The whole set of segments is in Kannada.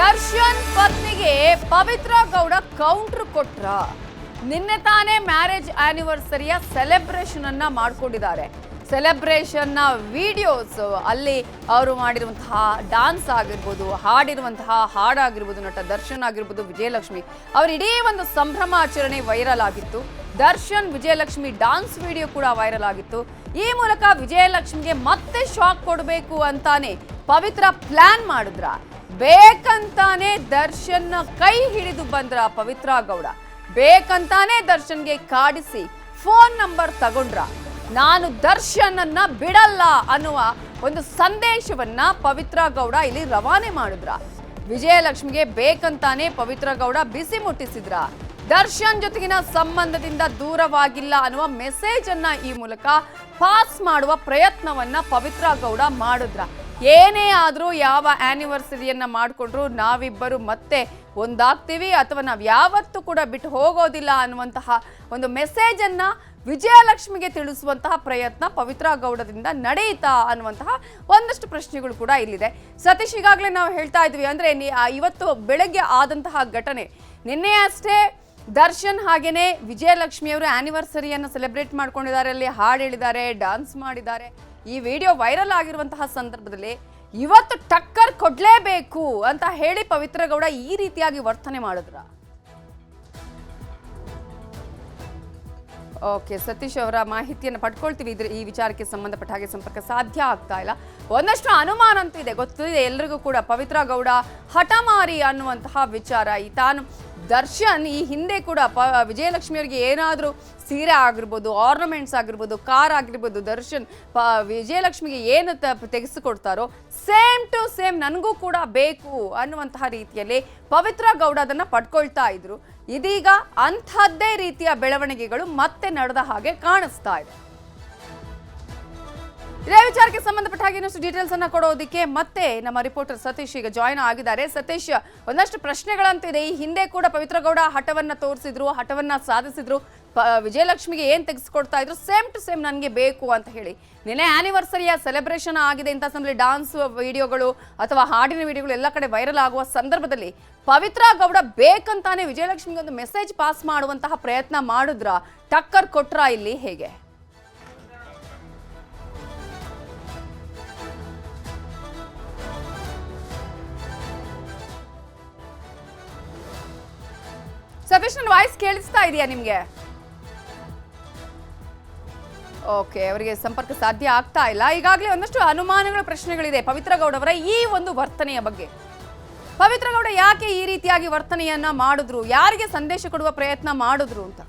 ದರ್ಶನ್ ಪತ್ನಿಗೆ ಪವಿತ್ರ ಗೌಡ ಕೌಂಟರ್ ಕೊಟ್ರ. ನಿನ್ನೆ ತಾನೇ ಮ್ಯಾರೇಜ್ ಆನಿವರ್ಸರಿಯ ಸೆಲೆಬ್ರೇಷನ್ ಅನ್ನ ಮಾಡ್ಕೊಂಡಿದ್ದಾರೆ. ಸೆಲೆಬ್ರೇಷನ್ನ ವಿಡಿಯೋಸ್ ಅಲ್ಲಿ ಅವರು ಮಾಡಿರುವಂತಹ ಡಾನ್ಸ್ ಆಗಿರ್ಬೋದು, ಹಾಡಿರುವಂತಹ ಹಾಡಾಗಿರ್ಬೋದು, ನಟ ದರ್ಶನ್ ಆಗಿರ್ಬೋದು, ವಿಜಯಲಕ್ಷ್ಮಿ. ಅವ್ರ ಇಡೀ ಒಂದು ಸಂಭ್ರಮಾಚರಣೆ ವೈರಲ್ ಆಗಿತ್ತು. ದರ್ಶನ್, ವಿಜಯಲಕ್ಷ್ಮಿ ಡಾನ್ಸ್ ವಿಡಿಯೋ ಕೂಡ ವೈರಲ್ ಆಗಿತ್ತು. ಈ ಮೂಲಕ ವಿಜಯಲಕ್ಷ್ಮಿಗೆ ಮತ್ತೆ ಶಾಕ್ ಕೊಡಬೇಕು ಅಂತಾನೆ ಪವಿತ್ರ ಪ್ಲಾನ್ ಮಾಡಿದ್ರ? ಬೇಕಂತಾನೆ ದರ್ಶನ್ ಕೈ ಹಿಡಿದು ಬಂದ್ರ ಪವಿತ್ರ ಗೌಡ. ಬೇಕಂತಾನೆ ದರ್ಶನ್ಗೆ ಕಾಡಿಸಿ ಫೋನ್ ನಂಬರ್ ತಗೊಂಡ್ರ. ನಾನು ದರ್ಶನ್ ಅನ್ನ ಬಿಡಲ್ಲ ಅನ್ನುವ ಒಂದು ಸಂದೇಶವನ್ನ ಪವಿತ್ರ ಗೌಡ ಇಲ್ಲಿ ರವಾನೆ ಮಾಡಿದ್ರ. ವಿಜಯಲಕ್ಷ್ಮಿಗೆ ಬೇಕಂತಾನೆ ಪವಿತ್ರ ಗೌಡ ಬಿಸಿ ಮುಟ್ಟಿಸಿದ್ರ. ದರ್ಶನ್ ಜೊತೆಗಿನ ಸಂಬಂಧದಿಂದ ದೂರವಾಗಿಲ್ಲ ಅನ್ನುವ ಮೆಸೇಜ್ ಅನ್ನ ಈ ಮೂಲಕ ಪಾಸ್ ಮಾಡುವ ಪ್ರಯತ್ನವನ್ನ ಪವಿತ್ರ ಗೌಡ ಮಾಡಿದ್ರ. ಏನೇ ಆದರೂ ಯಾವ ಆ್ಯನಿವರ್ಸರಿಯನ್ನು ಮಾಡಿಕೊಂಡ್ರು ನಾವಿಬ್ಬರು ಮತ್ತೆ ಒಂದಾಗ್ತೀವಿ ಅಥವಾ ನಾವು ಯಾವತ್ತೂ ಕೂಡ ಬಿಟ್ಟು ಹೋಗೋದಿಲ್ಲ ಅನ್ನುವಂತಹ ಒಂದು ಮೆಸೇಜನ್ನು ವಿಜಯಲಕ್ಷ್ಮಿಗೆ ತಿಳಿಸುವಂತಹ ಪ್ರಯತ್ನ ಪವಿತ್ರ ಗೌಡದಿಂದ ನಡೆಯಿತಾ ಅನ್ನುವಂತಹ ಒಂದಷ್ಟು ಪ್ರಶ್ನೆಗಳು ಕೂಡ ಇಲ್ಲಿದೆ. ಸತೀಶ್, ಈಗಾಗಲೇ ನಾವು ಹೇಳ್ತಾ ಇದ್ವಿ ಅಂದರೆ ಇವತ್ತು ಬೆಳಗ್ಗೆ ಆದಂತಹ ಘಟನೆ. ನಿನ್ನೆ ಅಷ್ಟೇ ದರ್ಶನ್ ಹಾಗೆಯೇ ವಿಜಯಲಕ್ಷ್ಮಿಯವರು ಆ್ಯನಿವರ್ಸರಿಯನ್ನು ಸೆಲೆಬ್ರೇಟ್ ಮಾಡ್ಕೊಂಡಿದ್ದಾರೆ, ಅಲ್ಲಿ ಹಾಡು ಹೇಳಿದ್ದಾರೆ ಡಾನ್ಸ್ ಮಾಡಿದ್ದಾರೆ. ಈ ವಿಡಿಯೋ ವೈರಲ್ ಆಗಿರುವಂತಹ ಸಂದರ್ಭದಲ್ಲಿ ಇವತ್ತು ಟಕ್ಕರ್ ಕೊಡಲೇಬೇಕು ಅಂತ ಹೇಳಿ ಪವಿತ್ರ ಗೌಡ ಈ ರೀತಿಯಾಗಿ ವರ್ತನೆ ಮಾಡಿದ್ರ. ಓಕೆ, ಸತೀಶ್ ಅವರ ಮಾಹಿತಿಯನ್ನು ಪಡ್ಕೊಳ್ತೀವಿ. ಇದ್ರೆ ಈ ವಿಚಾರಕ್ಕೆ ಸಂಬಂಧಪಟ್ಟ ಹಾಗೆ ಸಂಪರ್ಕ ಸಾಧ್ಯ ಆಗ್ತಾ ಇಲ್ಲ. ಒಂದಷ್ಟು ಅನುಮಾನ ಅಂತ ಇದೆ. ಗೊತ್ತಿದೆ, ಎಲ್ರಿಗೂ ಕೂಡ ಪವಿತ್ರ ಗೌಡ ಹಠಮಾರಿ ಅನ್ನುವಂತಹ ವಿಚಾರ. ಈ ತಾನು ದರ್ಶನ್ ಈ ಹಿಂದೆ ಕೂಡ ಪ, ವಿಜಯಲಕ್ಷ್ಮಿ ಅವರಿಗೆ ಏನಾದರೂ ಸೀರೆ ಆಗಿರ್ಬೋದು ಆರ್ನಮೆಂಟ್ಸ್ ಆಗಿರ್ಬೋದು ಕಾರ್ ಆಗಿರ್ಬೋದು, ದರ್ಶನ್ ಪ, ವಿಜಯಲಕ್ಷ್ಮಿಗೆ ಏನು ತ, ತೆಗೆಸಿಕೊಡ್ತಾರೋ ಸೇಮ್ ಟು ಸೇಮ್ ನನಗೂ ಕೂಡ ಬೇಕು ಅನ್ನುವಂತಹ ರೀತಿಯಲ್ಲಿ ಪವಿತ್ರ ಗೌಡ ಅದನ್ನು ಪಡ್ಕೊಳ್ತಾ ಇದ್ರು. ಇದೀಗ ಅಂಥದ್ದೇ ರೀತಿಯ ಬೆಳವಣಿಗೆಗಳು ಮತ್ತೆ ನಡೆದ ಹಾಗೆ ಕಾಣಿಸ್ತಾ ಇದೆ. ಇದೇ ವಿಚಾರಕ್ಕೆ ಸಂಬಂಧಪಟ್ಟ ಹಾಗೆ ಇನ್ನಷ್ಟು ಡೀಟೇಲ್ಸ್ ಅನ್ನ ಕೊಡೋದಕ್ಕೆ ಮತ್ತೆ ನಮ್ಮ ರಿಪೋರ್ಟರ್ ಸತೀಶ್ ಈಗ ಜಾಯ್ನ್ ಆಗಿದ್ದಾರೆ. ಸತೀಶ್, ಒಂದಷ್ಟು ಪ್ರಶ್ನೆಗಳಂತಿದೆ. ಈ ಹಿಂದೆ ಕೂಡ ಪವಿತ್ರ ಗೌಡ ಹಠವನ್ನ ತೋರಿಸಿದ್ರು, ಹಠವನ್ನ ಸಾಧಿಸಿದ್ರು. ವಿಜಯಲಕ್ಷ್ಮಿಗೆ ಏನ್ ತೆಗೆಸ್ಕೊಡ್ತಾ ಇದ್ರು? ಸೇಮ್ ಟು ಸೇಮ್ ನನಗೆ ಬೇಕು ಅಂತ ಹೇಳಿ. ನಿನ್ನೆ ಆನಿವರ್ಸರಿಯ ಸೆಲೆಬ್ರೇಷನ್ ಆಗಿದೆ ಇಂಥ ಸಮಯದಲ್ಲಿ ಡಾನ್ಸ್ ವಿಡಿಯೋಗಳು ಅಥವಾ ಹಾಡಿನ ವಿಡಿಯೋಗಳು ಎಲ್ಲ ಕಡೆ ವೈರಲ್ ಆಗುವ ಸಂದರ್ಭದಲ್ಲಿ ಪವಿತ್ರ ಗೌಡ ಬೇಕಂತಾನೆ ವಿಜಯಲಕ್ಷ್ಮಿಗೆ ಒಂದು ಮೆಸೇಜ್ ಪಾಸ್ ಮಾಡುವಂತಹ ಪ್ರಯತ್ನ ಮಾಡಿದ್ರ ಟಕ್ಕರ್ ಕೊಟ್ರ ಇಲ್ಲಿ ಹೇಗೆ? ಸತೀಶ್ ನನ್ನ ವಾಯ್ಸ್ ಕೇಳಿಸ್ತಾ ಇದೆಯಾ ನಿಮ್ಗೆ? ಓಕೆ ಅವರಿಗೆ ಸಂಪರ್ಕ ಸಾಧ್ಯ ಆಗ್ತಾ ಇಲ್ಲ. ಈಗಾಗಲೇ ಒಂದಷ್ಟು ಅನುಮಾನಗಳ ಪ್ರಶ್ನೆಗಳಿದೆ ಪವಿತ್ರ ಗೌಡ ಅವರ ಈ ಒಂದು ವರ್ತನೆಯ ಬಗ್ಗೆ. ಪವಿತ್ರ ಗೌಡ ಯಾಕೆ ಈ ರೀತಿಯಾಗಿ ವರ್ತನೆಯನ್ನ ಮಾಡಿದ್ರು? ಯಾರಿಗೆ ಸಂದೇಶ ಕೊಡುವ ಪ್ರಯತ್ನ ಮಾಡಿದ್ರು ಅಂತ?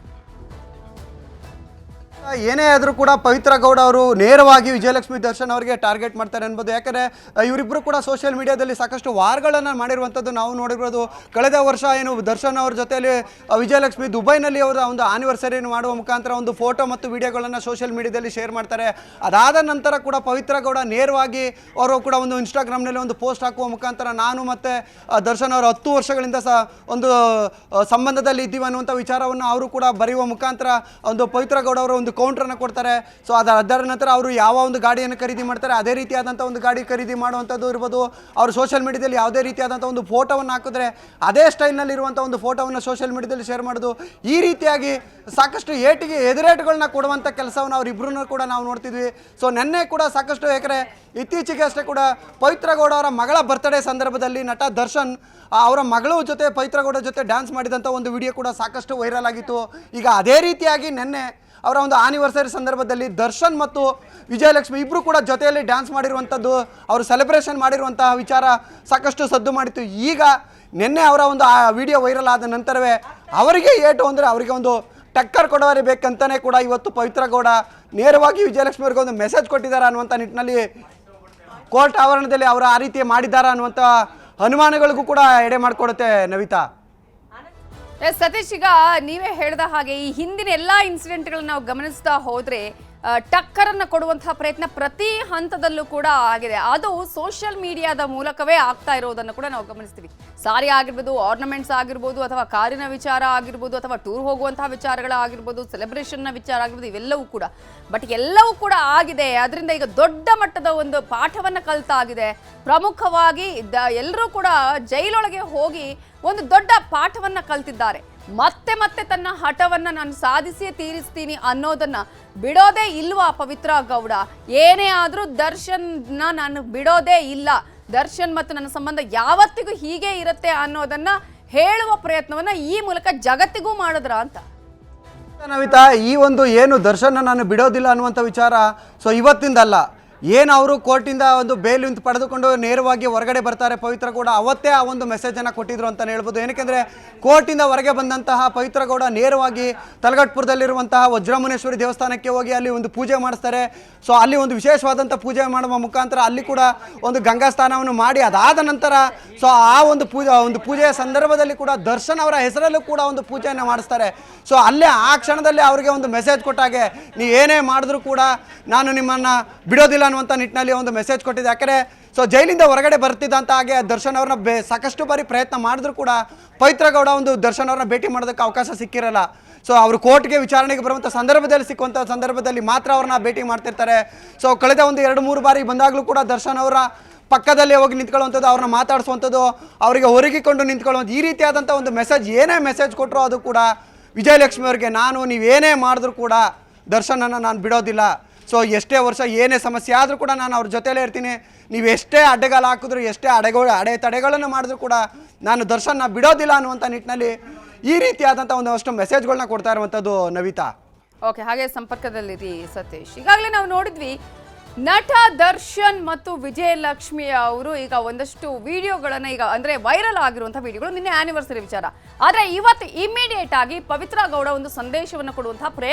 ಏನೇ ಆದರೂ ಕೂಡ ಪವಿತ್ರ ಗೌಡ ಅವರು ನೇರವಾಗಿ ವಿಜಯಲಕ್ಷ್ಮಿ ದರ್ಶನ್ ಅವರಿಗೆ ಟಾರ್ಗೆಟ್ ಮಾಡ್ತಾರೆ ಅನ್ಬೋದು ಯಾಕಂದರೆ ಇವರಿಬ್ಬರು ಕೂಡ ಸೋಷಿಯಲ್ ಮೀಡಿಯಾದಲ್ಲಿ ಸಾಕಷ್ಟು ವಾರ್ಗಳನ್ನು ಮಾಡಿರುವಂಥದ್ದು ನಾವು ನೋಡಿರೋದು ಕಳೆದ ವರ್ಷ ಏನು ದರ್ಶನ್ ಅವ್ರ ಜೊತೆಯಲ್ಲಿ ವಿಜಯಲಕ್ಷ್ಮಿ ದುಬೈನಲ್ಲಿ ಅವರ ಒಂದು ಆನಿವರ್ಸರಿಯನ್ನು ಮಾಡುವ ಮುಖಾಂತರ ಒಂದು ಫೋಟೋ ಮತ್ತು ವಿಡಿಯೋಗಳನ್ನು ಸೋಷಿಯಲ್ ಮೀಡಿಯಾದಲ್ಲಿ ಶೇರ್ ಮಾಡ್ತಾರೆ. ಅದಾದ ನಂತರ ಕೂಡ ಪವಿತ್ರ ಗೌಡ ನೇರವಾಗಿ ಅವರು ಕೂಡ ಒಂದು ಇನ್ಸ್ಟಾಗ್ರಾಮ್ನಲ್ಲಿ ಒಂದು ಪೋಸ್ಟ್ ಹಾಕುವ ಮುಖಾಂತರ ನಾನು ಮತ್ತು ದರ್ಶನ್ ಅವರು ಹತ್ತು ವರ್ಷಗಳಿಂದ ಸಹ ಒಂದು ಸಂಬಂಧದಲ್ಲಿ ಇದ್ದೀವಿ ಅನ್ನುವಂಥ ವಿಚಾರವನ್ನು ಅವರು ಕೂಡ ಬರೆಯುವ ಮುಖಾಂತರ ಒಂದು ಪವಿತ್ರ ಗೌಡ ಅವರು ಒಂದು ಕೌಂಟ್ರನ್ನು ಕೊಡ್ತಾರೆ. ಸೊ ಅದರ ಅದರ ನಂತರ ಅವರು ಯಾವ ಒಂದು ಗಾಡಿಯನ್ನು ಖರೀದಿ ಮಾಡ್ತಾರೆ, ಅದೇ ರೀತಿಯಾದಂಥ ಒಂದು ಗಾಡಿ ಖರೀದಿ ಮಾಡುವಂಥದ್ದು ಇರ್ಬೋದು. ಅವರು ಸೋಷಿಯಲ್ ಮೀಡಿಯಾದಲ್ಲಿ ಯಾವುದೇ ರೀತಿಯಾದಂಥ ಒಂದು ಫೋಟೋವನ್ನು ಹಾಕಿದ್ರೆ, ಅದೇ ಸ್ಟೈಲ್ನಲ್ಲಿರುವಂಥ ಒಂದು ಫೋಟೋವನ್ನು ಸೋಷಿಯಲ್ ಮೀಡಿಯಾದಲ್ಲಿ ಶೇರ್ ಮಾಡೋದು. ಈ ರೀತಿಯಾಗಿ ಸಾಕಷ್ಟು ಏಟಿಗೆ ಎದುರೇಟುಗಳನ್ನ ಕೊಡುವಂಥ ಕೆಲಸವನ್ನು ಅವರಿಬ್ಬರನ್ನು ಕೂಡ ನಾವು ನೋಡ್ತಿದ್ವಿ. ಸೊ ನೆನ್ನೆ ಕೂಡ ಸಾಕಷ್ಟು ಯಾಕಂದರೆ ಇತ್ತೀಚೆಗೆ ಅಷ್ಟೇ ಕೂಡ ಪವಿತ್ರಗೌಡ ಅವರ ಮಗಳ ಬರ್ತ್ಡೇ ಸಂದರ್ಭದಲ್ಲಿ ನಟ ದರ್ಶನ್ ಅವರ ಮಗಳು ಜೊತೆ ಪವಿತ್ರಗೌಡ ಜೊತೆ ಡ್ಯಾನ್ಸ್ ಮಾಡಿದಂಥ ಒಂದು ವಿಡಿಯೋ ಕೂಡ ಸಾಕಷ್ಟು ವೈರಲ್ ಆಗಿತ್ತು. ಈಗ ಅದೇ ರೀತಿಯಾಗಿ ನೆನ್ನೆ ಅವರ ಒಂದು ಆನಿವರ್ಸರಿ ಸಂದರ್ಭದಲ್ಲಿ ದರ್ಶನ್ ಮತ್ತು ವಿಜಯಲಕ್ಷ್ಮಿ ಇಬ್ಬರು ಕೂಡ ಜೊತೆಯಲ್ಲಿ ಡ್ಯಾನ್ಸ್ ಮಾಡಿರುವಂಥದ್ದು ಅವರು ಸೆಲೆಬ್ರೇಷನ್ ಮಾಡಿರುವಂತಹ ವಿಚಾರ ಸಾಕಷ್ಟು ಸದ್ದು ಮಾಡಿತ್ತು. ಈಗ ನಿನ್ನೆ ಅವರ ಒಂದು, ಆ ವಿಡಿಯೋ ವೈರಲ್ ಆದ ನಂತರವೇ ಅವರಿಗೆ ಏಟು ಅಂದರೆ ಅವರಿಗೆ ಒಂದು ಟಕ್ಕರ್ ಕೊಡವರೇ ಬೇಕಂತಲೇ ಕೂಡ ಇವತ್ತು ಪವಿತ್ರ ಗೌಡ ನೇರವಾಗಿ ವಿಜಯಲಕ್ಷ್ಮಿ ಅವ್ರಿಗೆ ಒಂದು ಮೆಸೇಜ್ ಕೊಟ್ಟಿದ್ದಾರೆ ಅನ್ನುವಂಥ ನಿಟ್ಟಿನಲ್ಲಿ ಕೋರ್ಟ್ ಆವರಣದಲ್ಲಿ ಅವರು ಆ ರೀತಿ ಮಾಡಿದ್ದಾರೆ ಅನ್ನುವಂಥ ಅನುಮಾನಗಳಿಗೂ ಕೂಡ ಎಡೆ ಮಾಡಿಕೊಡುತ್ತೆ ನವಿತಾ. ಸತೀಶ್ ಈಗ ನೀವೇ ಹೇಳಿದ ಹಾಗೆ ಈ ಹಿಂದಿನ ಎಲ್ಲ ಇನ್ಸಿಡೆಂಟ್ಗಳನ್ನ ನಾವು ಗಮನಿಸ್ತಾ ಹೋದ್ರೆ ಟಕ್ಕರನ್ನ ಕೊಡುವಂತಹ ಪ್ರಯತ್ನ ಪ್ರತಿ ಹಂತದಲ್ಲೂ ಕೂಡ ಆಗಿದೆ. ಅದು ಸೋಷಿಯಲ್ ಮೀಡಿಯಾದ ಮೂಲಕವೇ ಆಗ್ತಾ ಇರೋದನ್ನು ಕೂಡ ನಾವು ಗಮನಿಸ್ತೀವಿ. ಸಾರಿ ಆಗಿರ್ಬೋದು ಆರ್ನಮೆಂಟ್ಸ್ ಆಗಿರ್ಬೋದು, ಅಥವಾ ಕಾರಿನ ವಿಚಾರ ಆಗಿರ್ಬೋದು, ಅಥವಾ ಟೂರ್ ಹೋಗುವಂತಹ ವಿಚಾರಗಳಾಗಿರ್ಬೋದು ಸೆಲೆಬ್ರೇಷನ್ನ ವಿಚಾರ ಆಗಿರ್ಬೋದು, ಇವೆಲ್ಲವೂ ಕೂಡ. ಬಟ್ ಎಲ್ಲವೂ ಕೂಡ ಆಗಿದೆ. ಅದರಿಂದ ಈಗ ದೊಡ್ಡ ಮಟ್ಟದ ಒಂದು ಪಾಠವನ್ನು ಕಲ್ತಾಗಿದೆ ಪ್ರಮುಖವಾಗಿ ಎಲ್ಲರೂ ಕೂಡ ಜೈಲೊಳಗೆ ಹೋಗಿ ಒಂದು ದೊಡ್ಡ ಪಾಠವನ್ನು ಕಲ್ತಿದ್ದಾರೆ. ಮತ್ತೆ ಮತ್ತೆ ತನ್ನ ಹಠವನ್ನ ನಾನು ಸಾಧಿಸಿಯೇ ತೀರಿಸ್ತೀನಿ ಅನ್ನೋದನ್ನ ಬಿಡೋದೇ ಇಲ್ವಾ ಪವಿತ್ರ ಗೌಡ? ಏನೇ ಆದ್ರೂ ದರ್ಶನ್ನ ನಾನು ಬಿಡೋದೇ ಇಲ್ಲ. ದರ್ಶನ್ ಮತ್ತು ನನ್ನ ಸಂಬಂಧ ಯಾವತ್ತಿಗೂ ಹೀಗೆ ಇರುತ್ತೆ ಅನ್ನೋದನ್ನ ಹೇಳುವ ಪ್ರಯತ್ನವನ್ನ ಈ ಮೂಲಕ ಜಗತ್ತಿಗೂ ಮಾಡಿದ್ರ ಅಂತ? ನವಿತಾ ಈ ಒಂದು ಏನು ದರ್ಶನ ನಾನು ಬಿಡೋದಿಲ್ಲ ಅನ್ನುವಂಥ ವಿಚಾರ ಸೊ ಇವತ್ತಿಂದಲ್ಲ. ಏನು ಅವರು ಕೋರ್ಟಿಂದ ಒಂದು ಬೇಲ್ ಪಡೆದುಕೊಂಡು ನೇರವಾಗಿ ಹೊರಗಡೆ ಬರ್ತಾರೆ? ಪವಿತ್ರ ಗೌಡ ಅವತ್ತೇ ಆ ಒಂದು ಮೆಸೇಜನ್ನು ಕೊಟ್ಟಿದ್ರು ಅಂತಲೇ ಹೇಳ್ಬೋದು. ಏನಕ್ಕೆಂದರೆ ಕೋರ್ಟಿಂದ ಹೊರಗೆ ಬಂದಂತಹ ಪವಿತ್ರ ಗೌಡ ನೇರವಾಗಿ ತಲಗಟ್ಪುರದಲ್ಲಿರುವಂತಹ ವಜ್ರಮುನೇಶ್ವರಿ ದೇವಸ್ಥಾನಕ್ಕೆ ಹೋಗಿ ಅಲ್ಲಿ ಒಂದು ಪೂಜೆ ಮಾಡಿಸ್ತಾರೆ. ಸೊ ಅಲ್ಲಿ ಒಂದು ವಿಶೇಷವಾದಂಥ ಪೂಜೆ ಮಾಡುವ ಮುಖಾಂತರ ಅಲ್ಲಿ ಕೂಡ ಒಂದು ಗಂಗಾ ಸ್ನಾನವನ್ನು ಮಾಡಿ ಅದಾದ ನಂತರ ಸೊ ಆ ಒಂದು ಪೂಜೆ ಒಂದು ಪೂಜೆಯ ಸಂದರ್ಭದಲ್ಲಿ ಕೂಡ ದರ್ಶನ್ ಅವರ ಹೆಸರಲ್ಲೂ ಕೂಡ ಒಂದು ಪೂಜೆಯನ್ನು ಮಾಡಿಸ್ತಾರೆ. ಸೊ ಅಲ್ಲೇ ಆ ಕ್ಷಣದಲ್ಲಿ ಅವರಿಗೆ ಒಂದು ಮೆಸೇಜ್ ಕೊಟ್ಟಾಗೆ ನೀವು ಏನೇ ಮಾಡಿದ್ರು ಕೂಡ ನಾನು ನಿಮ್ಮನ್ನು ಬಿಡೋದಿಲ್ಲ ಅನ್ನುವಂಥ ನಿಟ್ಟಿನಲ್ಲಿ ಒಂದು ಮೆಸೇಜ್ ಕೊಟ್ಟಿದೆ. ಯಾಕಂದರೆ ಸೊ ಜೈಲಿಂದ ಹೊರಗಡೆ ಬರ್ತಿದ್ದಂತ ಹಾಗೆ ದರ್ಶನ್ ಅವ್ರನ್ನ ಬೇ, ಸಾಕಷ್ಟು ಬಾರಿ ಪ್ರಯತ್ನ ಮಾಡಿದ್ರು ಕೂಡ ಪವಿತ್ರಗೌಡ ಒಂದು ದರ್ಶನ್ ಅವ್ರನ್ನ ಭೇಟಿ ಮಾಡೋದಕ್ಕೆ ಅವಕಾಶ ಸಿಕ್ಕಿರಲ್ಲ. ಸೊ ಅವರು ಕೋರ್ಟ್ಗೆ ವಿಚಾರಣೆಗೆ ಬರುವಂಥ ಸಂದರ್ಭದಲ್ಲಿ ಸಿಕ್ಕುವಂಥ ಸಂದರ್ಭದಲ್ಲಿ ಮಾತ್ರ ಅವ್ರನ್ನ ಭೇಟಿ ಮಾಡ್ತಿರ್ತಾರೆ. ಸೊ ಕಳೆದ ಒಂದು ಎರಡು ಮೂರು ಬಾರಿ ಬಂದಾಗಲೂ ಕೂಡ ದರ್ಶನ್ ಅವರ ಪಕ್ಕದಲ್ಲೇ ಹೋಗಿ ನಿಂತ್ಕೊಳ್ಳುವಂಥದ್ದು, ಅವ್ರನ್ನ ಮಾತಾಡಿಸುವಂಥದ್ದು, ಅವರಿಗೆ ಹೊರಗಿಕೊಂಡು ನಿಂತ್ಕೊಳ್ಳುವಂಥ ಈ ರೀತಿಯಾದಂಥ ಒಂದು ಮೆಸೇಜ್ ಏನೇ ಮೆಸೇಜ್ ಕೊಟ್ಟರು ಅದು ಕೂಡ ವಿಜಯಲಕ್ಷ್ಮಿ ಅವರಿಗೆ, ನಾನು ನೀವೇನೇ ಮಾಡಿದ್ರು ಕೂಡ ದರ್ಶನನ್ನು ನಾನು ಬಿಡೋದಿಲ್ಲ. ಸೊ ಎಷ್ಟೇ ವರ್ಷ ಏನೇ ಸಮಸ್ಯೆ ಆದರೂ ಕೂಡ ನಾನು ಅವ್ರ ಜೊತೆಲೇ ಇರ್ತೀನಿ. ನೀವು ಎಷ್ಟೇ ಅಡ್ಡಗಾಲ ಹಾಕಿದ್ರು, ಎಷ್ಟೇ ಅಡೆಗಳು ಅಡೆ ತಡೆಗಳನ್ನು ಮಾಡಿದ್ರು ಕೂಡ ನಾನು ದರ್ಶನ ಬಿಡೋದಿಲ್ಲ ಅನ್ನುವಂಥ ನಿಟ್ಟಿನಲ್ಲಿ ಈ ರೀತಿಯಾದಂಥ ಒಂದಷ್ಟು ಮೆಸೇಜ್ಗಳನ್ನ ಕೊಡ್ತಾ ಇರುವಂಥದ್ದು ನವಿತಾ. ಓಕೆ ಹಾಗೆ ಸಂಪರ್ಕದಲ್ಲಿರಿ ಸತೀಶ್. ಈಗಾಗಲೇ ನಾವು ನೋಡಿದ್ವಿ, ನಟ ದರ್ಶನ್ ಮತ್ತು ವಿಜಯಲಕ್ಷ್ಮಿ ಅವರು ಈಗ ಒಂದಷ್ಟು ವಿಡಿಯೋಗಳನ್ನು ಈಗ ಅಂದರೆ ವೈರಲ್ ಆಗಿರುವಂಥ ವಿಡಿಯೋಗಳು. ನಿನ್ನೆ ಆ್ಯನಿವರ್ಸರಿ ವಿಚಾರ. ಆದರೆ ಇವತ್ತು ಇಮಿಡಿಯೇಟ್ ಆಗಿ ಪವಿತ್ರ ಗೌಡ ಒಂದು ಸಂದೇಶವನ್ನು ಕೊಡುವಂಥ ಪ್ರಯತ್ನ